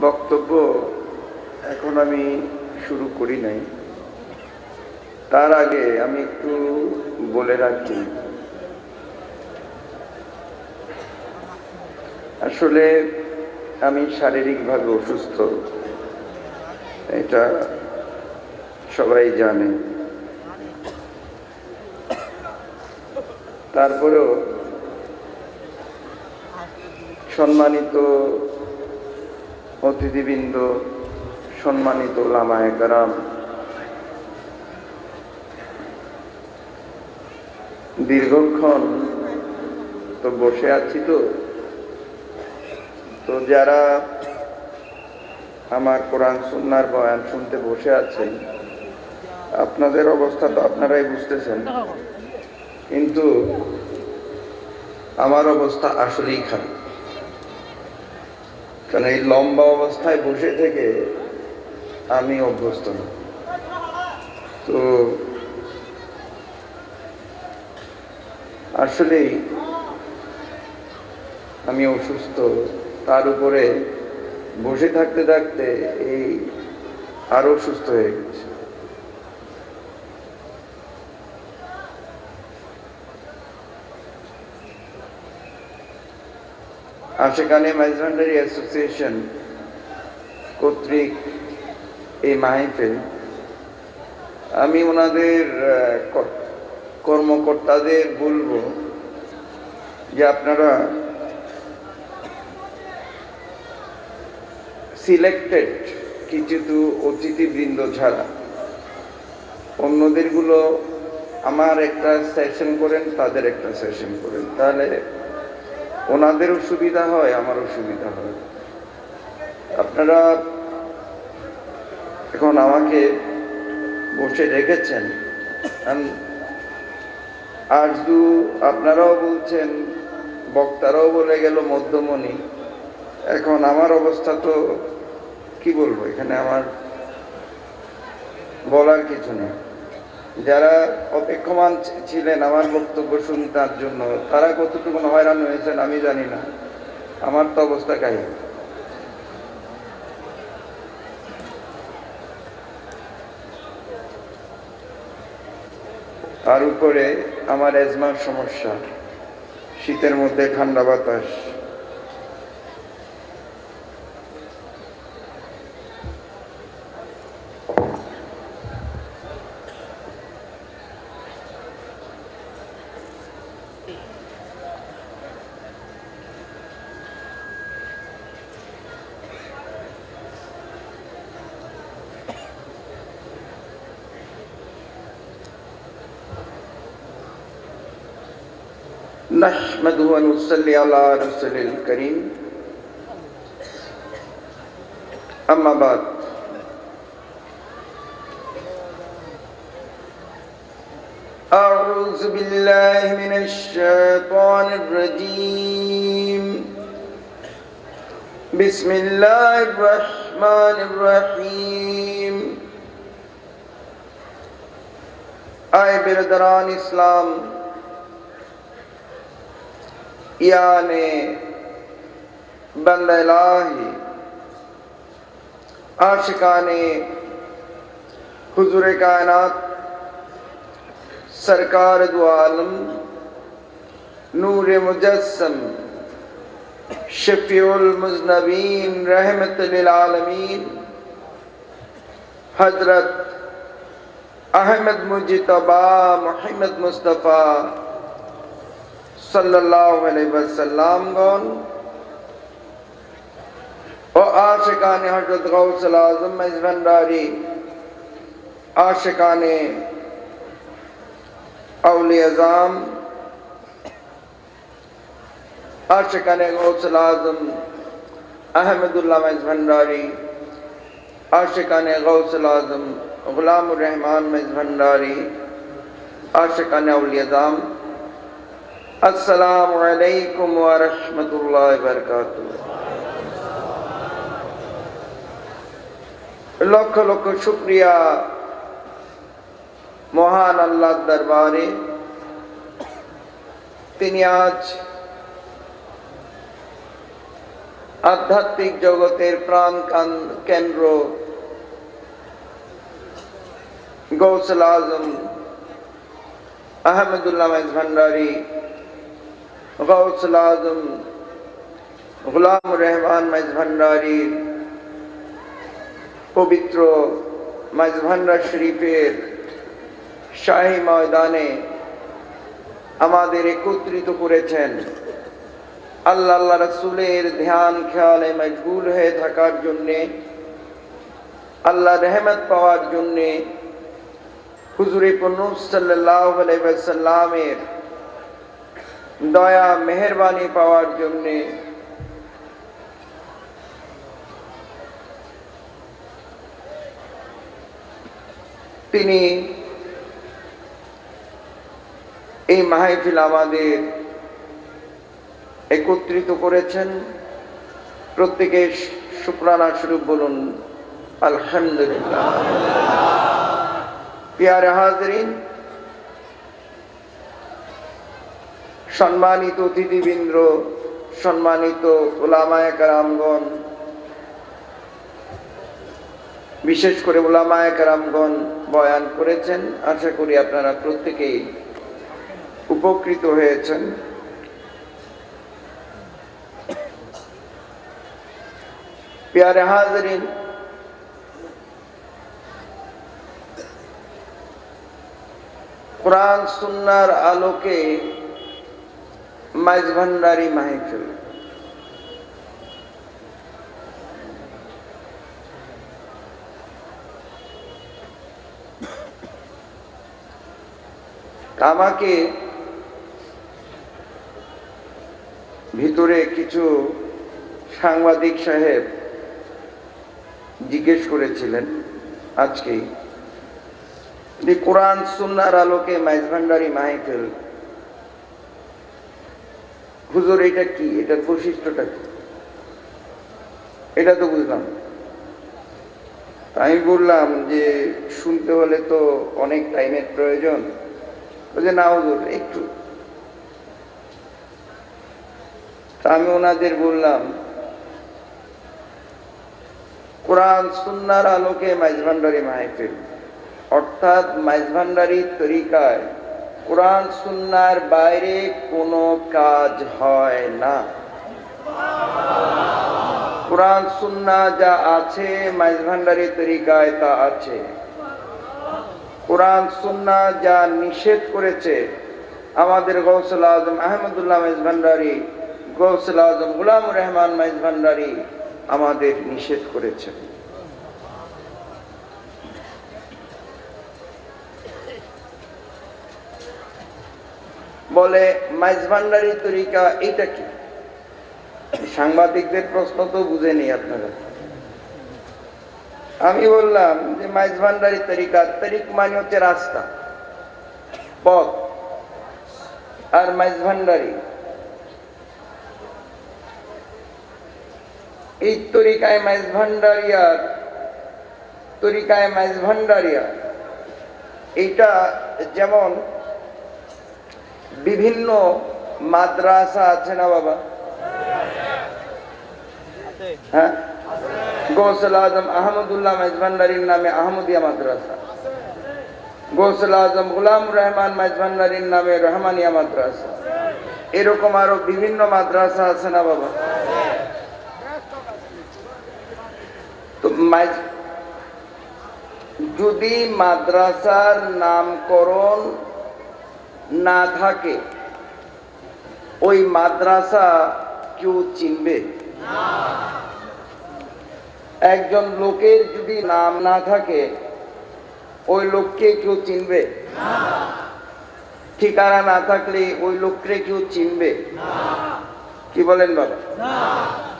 বক্তব্য এখন আমি শুরু করি নাই। তার আগে আমি একটু বলে রাখি। আসলে আমি শারীরিকভাবে অসুস্থ। এটা সবাই জানে। তারপরেও সম্মানিত অতিথিবৃন্দ, সম্মানিত লামায় কারাম দীর্ঘক্ষণ তো বসে আছি তো। তো যারা আমার কোরআন, সুন্নার বয়ান শুনতে বসে আছেন, আপনাদের অবস্থা তো আপনারাই বুঝতেছেন। কিন্তু আমার অবস্থা আসলেই খারাপ। কারণ এই লম্বা অবস্থায় বসে থেকে আমি অভ্যস্ত না। তো আসলেই আমি অসুস্থ, তার উপরে বসে থাকতে থাকতে এই আরও অসুস্থ হয়ে গেছে। আশেকানে মাইজভান্ডারি অ্যাসোসিয়েশন কর্তৃক এই মাহফিল, আমি ওনাদের কর্মকর্তাদের বলব যে আপনারা সিলেক্টেড কিছু অতিথিবৃন্দ ছাড়া অন্যদেরগুলো আমার একটা সেশন করেন, তাদের একটা সেশন করেন। তাহলে ওনাদেরও সুবিধা হয় আমারও সুবিধা হয়। আপনারা এখন আমাকে বসে রেখেছেন। আজদু আপনারাও বলছেন, বক্তারাও বলে গেল মধ্যমণি। এখন আমার অবস্থা তো, কি বলব, এখানে আমার বলার কিছু নেই। যারা অপেক্ষমান ছিলেন আমার বক্তব্য শুনতার জন্য, তারা কতটুকু হয়রান হয়েছেন আমি জানি না। আমার তো অবস্থা কাই তার উপরে আমার এজমার সমস্যা, শীতের মধ্যে ঠান্ডা বাতাস। نحمده ونصلي على رسول الكريم. أما بعد. أعوذ بالله من الشيطان الرجيم. بسم الله الرحمن الرحيم. آئے بردران اسلام یعنی بند الہی، عاشقان حضور کائنات، سرکار دو عالم، نور مجسم، شفیع المذنبین، رحمت للعالمین، حضرت احمد مجتبہ محمد مصطفیٰ صلی اللہ علیہ وسلم گون۔ او آشکان حضرت غوث العظم مزبنداری عاشقان اولی ازام عاشقان غوث العظم احمد اللہ مزبنداری آشکان غوث العظم غلام الرحمن مزبنداری عاشقان اولی ازام আসসালামু আলাইকুম ওয়া রাহমাতুল্লাহি ওয়া বারাকাতুহু। লক্ষ লক্ষ শুক্রিয়া মহান আল্লাহর দরবারে। তিনি আজ আধ্যাত্মিক জগতের প্রাণ কেন্দ্র গৌসল আজম আহমদুল্লাহ ভান্ডারী গৌসল আজম গুলাম রহমান মাইজ ভান্ডারীর পবিত্র মাইজ ভান্ডার শরীফের শাহী ময়দানে আমাদের একত্রিত করেছেন আল্লাহ আল্লাহ রসুলের ধ্যান খেয়ালে মজগুল হয়ে থাকার জন্যে আল্লাহ রহমত পাওয়ার জন্যে হুজুরে পন্নুস সাল্লাহ সাল্লামের দয়া, মেহরবানি পাওয়ার জন্যে। তিনি এই মাহফিল আমাদের একত্রিত করেছেন। প্রত্যেকে শুক্রানা স্বরূপ বলুন, আলহামদুলিল্লাহ। পিয়ারে হাজরিন সম্মানিত অতিথিবৃন্দ, সম্মানিত ওলামায় কারামগণ বিশেষ করে ওলামায় কারামগণ বয়ান করেছেন, আশা করি আপনারা প্রত্যেকেই উপকৃত হয়েছেন। প্যারে হাজরিন, কোরআন, সুন্নার আলোকে মাইজ ভান্ডারি মাহফিল আমাকে ভিতরে কিছু সাংবাদিক সাহেব জিজ্ঞেস করেছিলেন আজকেই যে কোরআন, সুন্নার আলোকে মাইজ ভান্ডারি মাহফিল হুজুর, এটা কি? এটার বৈশিষ্ট্যটা কি? এটা তো বুঝলাম। আমি বললাম যে, শুনতে হলে তো অনেক টাইমের প্রয়োজন। বলছে, না হুজুর, একটু। আমি ওনাদের বললাম, কোরআন সুন্নার আলোকে মাইজভান্ডারি মাহফিল, অর্থাৎ মাইজভান্ডারি তরিকায় কোরআন সুন্নার বাইরে কোনো কাজ হয় না। কোরআন সুন্না যা আছে মাইজভান্ডারি তরিকায় তা আছে। কোরআন সুন্না যা নিষেধ করেছে, আমাদের গৌসল আজম আহমদুল্লাহ মাইজ ভান্ডারি, গৌসল আজম গুলাম রহমান মাইজ ভান্ডারি আমাদের নিষেধ করেছেন বলে মাইজ ভান্ডারি তরিকা এইটা কি? সাংবাদিকদের প্রশ্ন তো বুঝেনি আপনারা। আমি বললাম যে মাইজ ভান্ডারি তরিকা, তরিক মানে হচ্ছে রাস্তা, পথ আর মাইজ ভান্ডারি। এই তরিকায় মাইজ ভান্ডারিয়ার তরিকায় মাইজ ভান্ডারিয়া এইটা যেমন বিভিন্ন মাদ্রাসা আছে না বাবা? হ্যাঁ? গৌসল আজম আহমদুল্লাহ মেজভান্ডারির নামে আহমদিয়া মাদ্রাসা। গৌসল আজম গুলাম রহমান মেজভান্ডারির নামে রহমানিয়া মাদ্রাসা। এরকম আরও বিভিন্ন মাদ্রাসা আছে না বাবা? তো যদি মাদ্রাসার নামকরণ না থাকে, ওই মাদ্রাসা কেউ চিনবে? একজন লোকের যদি নাম না থাকে, ওই লোককে কেউ চিনবে? ঠিকানা না থাকলে ওই লোককে কেউ চিনবে? কি বলেন বাবা?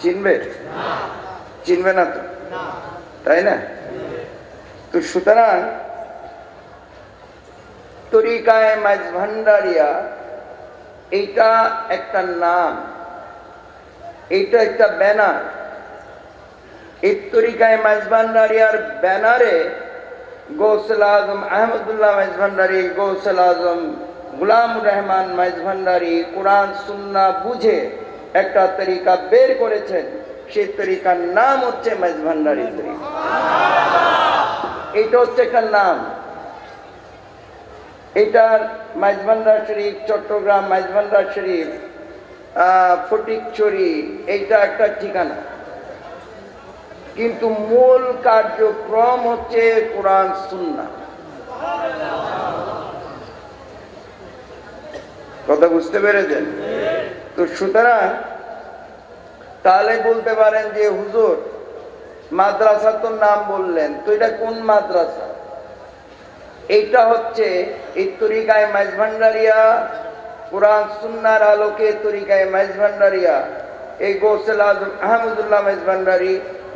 চিনবে? চিনবে না তো? তাই না? তো সুতরাং তরিকায় মাইজ ভান্ডারিয়া, এইটা একটা নাম। এইটা একটা ব্যানার। এই তরিকায় মাইজভান্ডারিয়ার ব্যানারে গৌসল আজম আহমদুল্লাহ মাইজভান্ডারি গৌসল আজম গুলাম রহমান মাইজভান্ডারি কোরআন সুন্না বুঝে একটা তরিকা বের করেছেন। সে তরিকার নাম হচ্ছে মেজভান্ডারি তরিকা। এটা হচ্ছে একটা নাম। এটার মাইজভান্ডার শরীফ, চট্টগ্রাম মাইজভান্ডার শরীফ ফটিকছড়ি, এইটা একটা ঠিকানা। কিন্তু মূল কার্যক্রম হচ্ছে কোরআন সুন্না কথা বুঝতে পেরেছেন? তো সুতরাং, তাহলে বলতে পারেন যে হুজুর মাদ্রাসা তো নাম বললেন, তো এটা কোন মাদ্রাসা? এইটা হচ্ছে এই তরিকায় মাইজভান্ডারিয়া, কোরআন, সুন্নার আলোকে তরিকায় মাইজভান্ডারিয়া। এই গৌসেল আজম আহমদুল্লাহ মাইজভান্ডারি,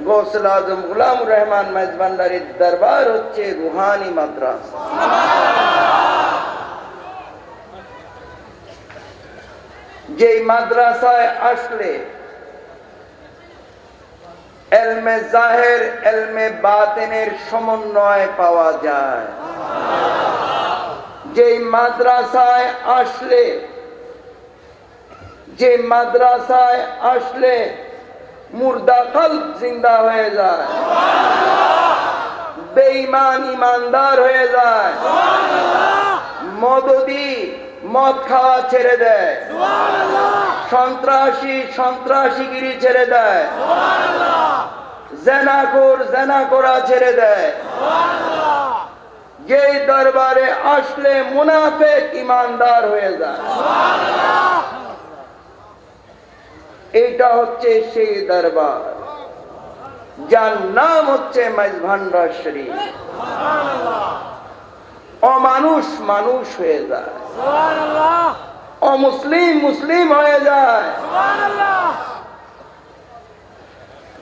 গৌসেল আজম গুলাম রহমান মাইজভান্ডারির দরবার হচ্ছে রুহানি মাদ্রাসা। যেই মাদ্রাসায় আসলে এলমে জাহের, এলমে বাতেনের সমন্বয় পাওয়া যায়। যেই মাদ্রাসায় আসলে, যে মাদ্রাসায় আসলে মুর্দা কল্প জিন্দা হয়ে যায়। বেঈমান ইমানদার হয়ে যায়। মদদি মদ খাওয়া ছেড়ে দেয়। সন্ত্রাসী সন্ত্রাসীগিরি ছেড়ে দেয়। জেনাকোর জেনা ছেড়ে দেয়। যে দরবারে আসলে মুনাফেক ইমানদার হয়ে যায়। এইটা হচ্ছে সেই দরবার, যার নাম হচ্ছে মাইজভান্ডার শরীফ। অমানুষ মানুষ হয়ে যায়। অমুসলিম মুসলিম হয়ে যায়।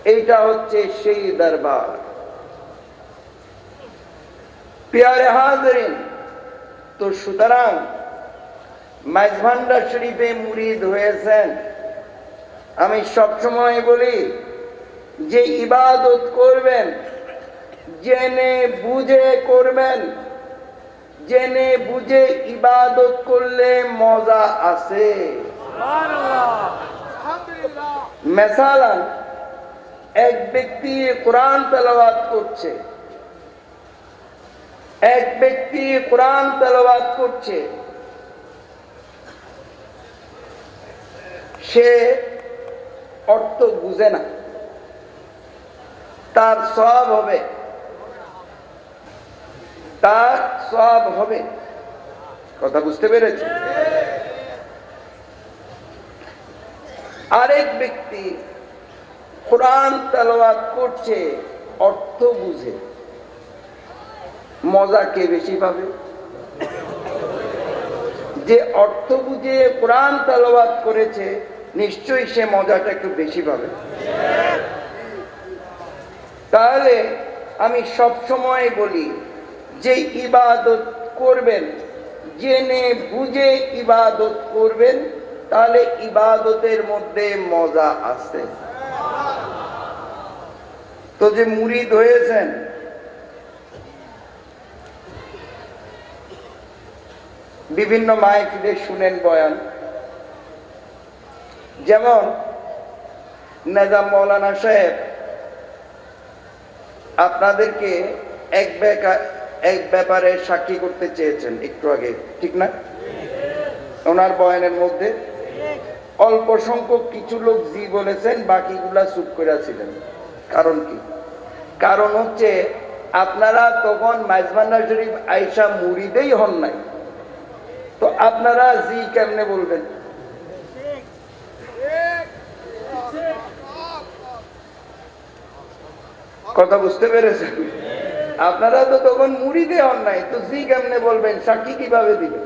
এইটা হচ্ছে সেই দরবার। পিয়ারে হাজরিন তো সুতরাং মাইজভান্ডার শরীফে মুরিদ হয়েছেন। আমি সবসময় বলি যে ইবাদত করবেন জেনে বুঝে করবেন জেনে বুঝে ইবাদত করলে মজা আছে। এক ব্যক্তি কোরআন তেলাওয়াত করছে। এক ব্যক্তি কোরআন তেলাওয়াত করছে। সে অর্থ বুঝে না। তার সব হবে। তার সব হবে। কথা বুঝতে পেরেছে? আরেক ব্যক্তি কোরআন তালাওয়াত করছে, অর্থ বুঝে। মজা কে বেশি পাবে? যে অর্থ বুঝে কোরআন তালাওয়াত করেছে, নিশ্চয়ই সে মজাটা একটু বেশি পাবে। তাহলে আমি সব সময় বলি যে ইবাদত করবেন, জেনে বুঝে ইবাদত করবেন, তাহলে ইবাদতের মধ্যে মজা আছে। তো যে মুরিদ হয়েছেন, বিভিন্ন মাইফিলে শুনেন বয়ান। যেমন নেজাম মৌলানা সাহেব, আপনাদেরকে এক বেকা- এক ব্যাপারে সাক্ষী করতে চেয়েছেন একটু আগে, ঠিক না? ওনার বয়ানের মধ্যে, অল্প সংখ্যক কিছু লোক জি বলেছেন, বাকিগুলা চুপ করে ছিলেন কারণ কি? কারণ হচ্ছে, আপনারা তখন মাইজমান্ডার শরীফ আইসা মুড়িদেই হন নাই। তো আপনারা জি কেমনে বলবেন? কথা বুঝতে পেরেছেন? আপনারা তো তখন মুড়িতে হন নাই। তো জি কেমনে বলবেন? সাক্ষী কীভাবে দিবেন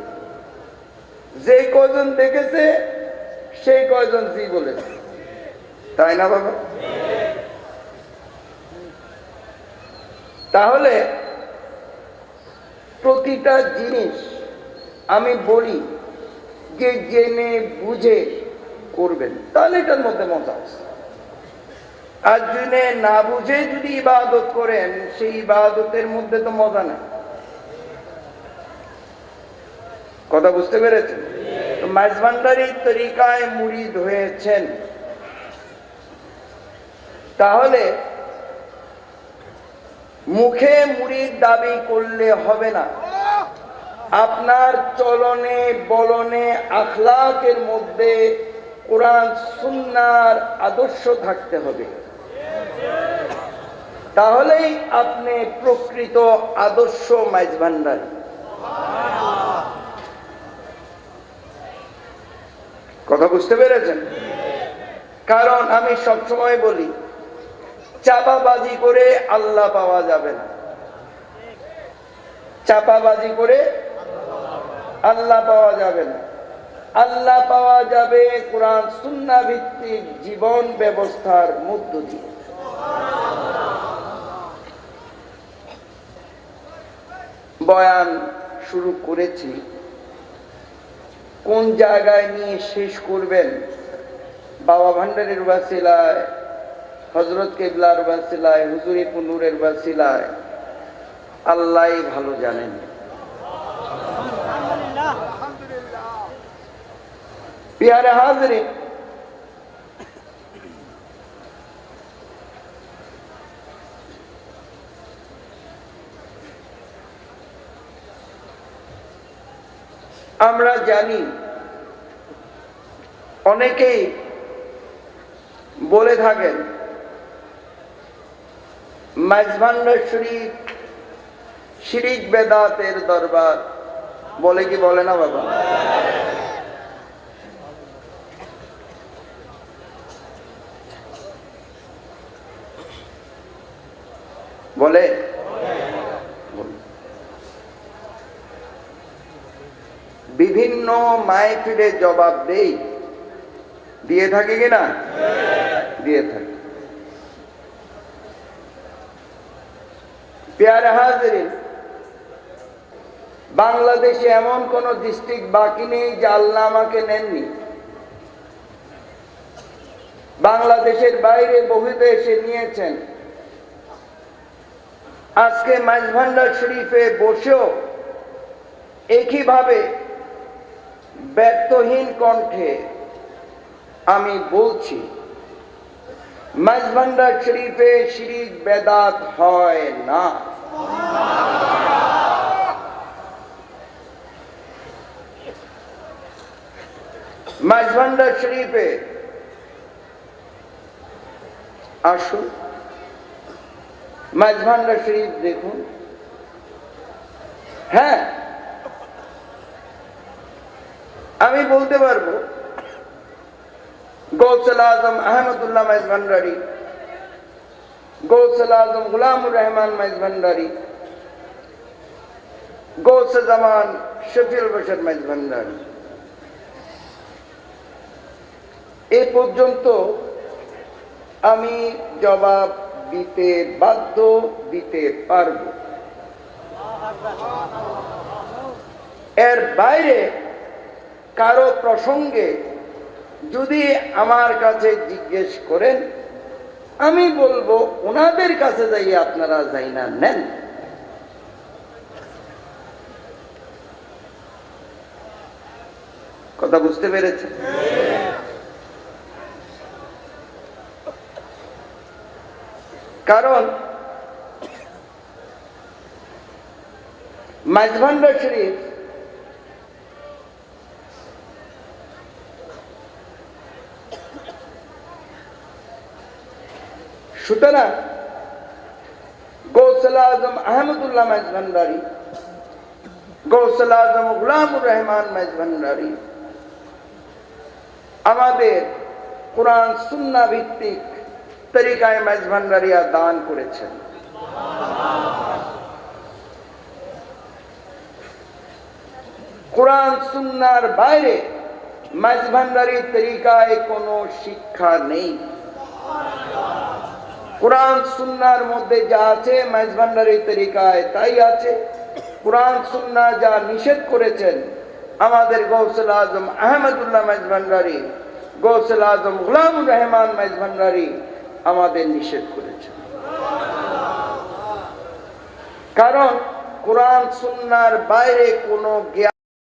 যে কজন দেখেছে, সেই কয়জন জি বলেছে। তাই না বাবা? তাহলে প্রতিটা জিনিস আমি বলি, যে জেনে বুঝে করবেন। তাহলে এটার মধ্যে মজা আছে। আর না বুঝে যদি ইবাদত করেন, সেই ইবাদতের মধ্যে তো মজা না কথা বুঝতে পেরেছেন? হয়েছেন। তাহলে মুখে মুড়ির দাবি করলে হবে না। আপনার চলনে, বলনে, আখলাকের মধ্যে কোরআন, সুন্নার আদর্শ থাকতে হবে। তাহলেই আপনি প্রকৃত আদর্শ মাইজ ভান্ডারী। কথা বুঝতে পেরেছেন? কারণ আমি সবসময় বলি, চাপাবাজি করে আল্লাহ পাওয়া যাবে না। চাপাবাজি করে আল্লাহ পাওয়া যাবে না। আল্লাহ পাওয়া যাবে কোরআন সুন্না ভিত্তিক জীবন ব্যবস্থার মধ্য দিয়ে। বয়ান শুরু করেছি। কোন জায়গায় নিয়ে শেষ করবেন? বাবা ভান্ডারের বাসিলায় হজরত কেবলার বাসিলায়, হুজুরি পুনুরের বাসিলায়। আল্লাহ ভালো জানেন। পিয়ারে হাজরে। আমরা জানি অনেকেই বলে থাকেন শিরিক বেদাতের দরবার বলে কি বলে না বাবা বলে। বিভিন্ন মাহফিলে জবাব দেই। দিয়ে থাকে কিনা দিয়ে থাকে। বাংলাদেশে এমন কোন ডিস্ট্রিক্ট বাকি নেই যে আল্লাহ আমাকে নেননি। বাংলাদেশের বাইরে বহু দেশে নিয়েছেন। আজকে মাঝভান্ডার শরীফে বসেও একইভাবে ব্যর্থহীন কণ্ঠে আমি বলছি, মাঝভান্ডার শরীফে শিরিক বেদাত হয় না। মাঝভান্ডার শরীফে আসুন, মাঝভান্ডার শরীফ দেখুন। হ্যাঁ আমি বলতে পারব, গৌসল আজম আহমদুল্লাহ মাইজ ভান্ডারি, গৌসল আজম গুলামুর রহমান মাইজ ভান্ডারি, গৌস জামান শফিউল বশর মাইজ ভান্ডারি। এ পর্যন্ত আমি জবাব দিতে বাধ্য, দিতে পারব। এর বাইরে কারও প্রসঙ্গে যদি আমার কাছে জিজ্ঞেস করেন, আমি বলব, ওনাদের কাছে যাই আপনারা যাই না নেন। কথা বুঝতে পেরেছে কারণ মাঝভান্ডার শরীফ সুতরাং গৌসল আজম আহমদুল্লাহ মাঝভান্ডারি গৌসল আজম গুলামুর রহমান মাঝভান্ডারি আমাদের কোরআন সুন্না ভিত্তিক তরিকায় মাঝভান্ডারিয়া দান করেছেন। কোরআন সুন্নার বাইরে মাঝভান্ডারি তরিকায় কোনো শিক্ষা নেই। কোরআন, সুন্নার মধ্যে যা আছে মাঝভান্ডারি তরিকায় তাই আছে। কোরআন, সুন্না যা নিষেধ করেছেন, আমাদের গৌসল আজম আহমদুল্লাহ মাঝভান্ডারি গৌসল আজম গুলামুর রহমান মাঝভান্ডারি আমাদের নিষেধ করেছেন। কারণ কোরআন, সুন্নার বাইরে কোনো জ্ঞান